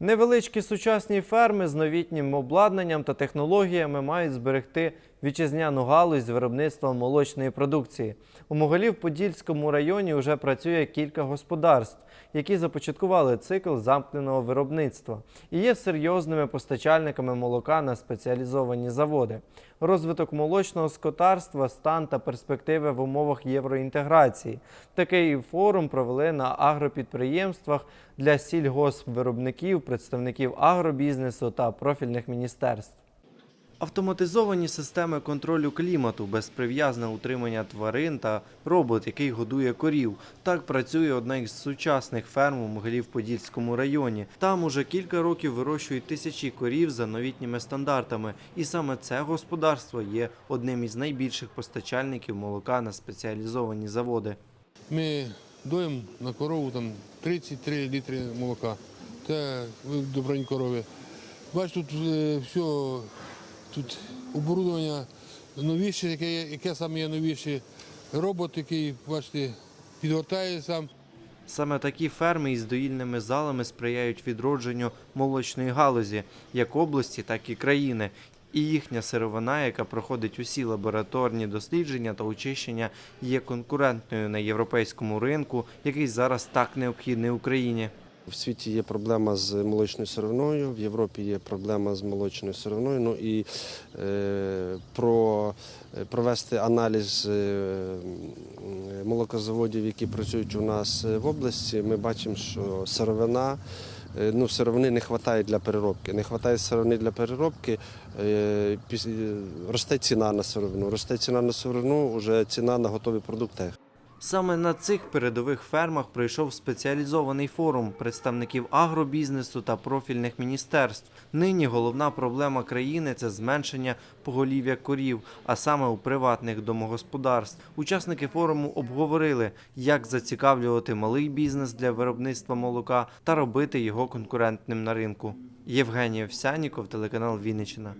Невеличкі сучасні ферми з новітнім обладнанням та технологіями мають зберегти вітчизняну галузь з виробництва молочної продукції. У Моголів-Подільському районі вже працює кілька господарств, які започаткували цикл замкненого виробництва і є серйозними постачальниками молока на спеціалізовані заводи. Розвиток молочного скотарства, стан та перспективи в умовах євроінтеграції. Такий форум провели на агропідприємствах для сільгоспвиробників, представників агробізнесу та профільних міністерств. Автоматизовані системи контролю клімату, безприв'язне утримання тварин та робот, який годує корів. Так працює одна із сучасних ферм у Могилів-Подільському районі. Там уже кілька років вирощують тисячі корів за новітніми стандартами. І саме це господарство є одним із найбільших постачальників молока на спеціалізовані заводи. Ми доїмо на корову там 33 літри молока. Це добрань корови. Бач, тут е, все, тут оборудовання новіше, яке, яке саме є новіше. Робот, який, бачите, підгортає сам. Саме такі ферми із доїльними залами сприяють відродженню молочної галузі як області, так і країни. І їхня сировина, яка проходить усі лабораторні дослідження та очищення, є конкурентною на європейському ринку, який зараз так необхідний Україні. В світі є проблема з молочною сировиною, в Європі є проблема з молочною сировиною. Ну і е, про, е, провести аналіз е, молокозаводів, які працюють у нас е, в області, ми бачимо, що сировина. Ну, сировини не вистачає для переробки. Не вистачає сировини для переробки, росте ціна на сировину. Росте ціна на сировину, вже ціна на готові продукти. Саме на цих передових фермах пройшов спеціалізований форум представників агробізнесу та профільних міністерств. Нині головна проблема країни це зменшення поголів'я корів, а саме у приватних домогосподарств. Учасники форуму обговорили, як зацікавлювати малий бізнес для виробництва молока та робити його конкурентним на ринку. Євгеній Овсяніков, телеканал Вінниччина.